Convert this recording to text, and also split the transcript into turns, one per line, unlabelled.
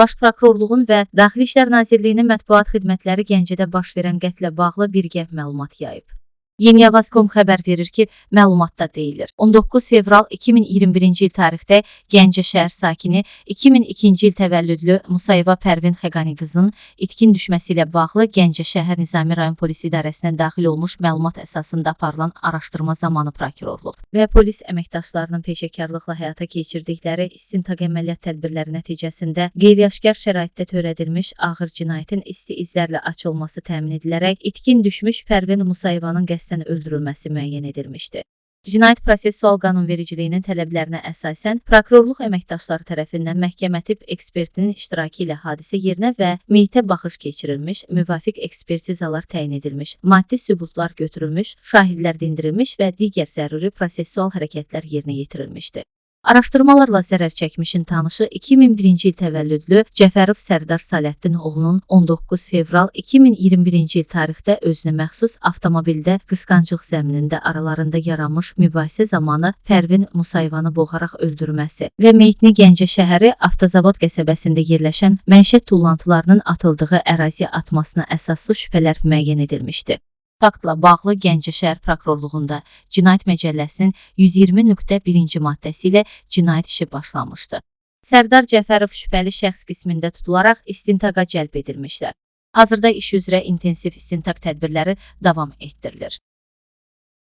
Baş Prokurorluğun və Daxili İşlər Nazirliyinin mətbuat xidmətləri Gəncədə baş verən qətlə bağlı birgə məlumat yayıb. Yeni Avaz.com xəbər verir ki, məlumatda deyilir. 19 fevral 2021-ci il tarixdə Gəncə şəhər sakini 2002-ci il təvəllüdlü Musayeva Pərvin Xəqani qızının itkin düşməsi ilə bağlı Gəncə şəhər Nizami rayon polis idarəsinə daxil olmuş məlumat əsasında aparılan araşdırma zamanı prokurorluq və polis əməkdaşlarının peşəkarlıqla həyata keçirdikləri istintaq əməliyyat tədbirləri nəticəsində qeyri-aşkar şəraitdə törədilmiş ağır cinayətin isti izlərlə açılması təmin edilərək itkin düşmüş Pərvin Musayevanın qəsdən öldürülməsi müəyyən edilmişdi. Cinayət prosessual qanunvericiliyinin tələblərinə əsasən prokurorluq əməkdaşları tərəfindən məhkəmə tibb ekspertinin iştirakı ilə hadisə yerinə və meyitə baxış keçirilmiş, müvafiq ekspertizalar təyin edilmiş, maddi sübutlar götürülmüş, şahidlər dindirilmiş və digər zəruri prosessual hərəkətlər yerinə yetirilmişdi. Araşdırmalarla zərər çəkmişin tanışı 2001-ci il təvəllüdlü Cəfərov Sərdar Saləddin oğlunun 19 fevral 2021-ci il tarixdə özünə məxsus avtomobildə qısqanclıq zəminində aralarında yaranmış mübahisə zamanı Pərvin Musayevanı boğaraq öldürməsi və meyitini Gəncə şəhəri Avtozavod qəsəbəsində yerləşən məişət tullantılarının atıldığı əraziyə atmasına əsaslı şübhələr müəyyən edilmişdi. Faktla bağlı Gəncə şəhər prokurorluğunda Cinayət Məcəlləsinin 120.1-ci maddəsi ilə cinayət işi başlanmışdı. Sərdar Cəfərov şübhəli şəxs qismində tutularaq istintaqa cəlb edilmişlər. Hazırda iş üzrə intensiv istintaq tədbirləri davam etdirilir.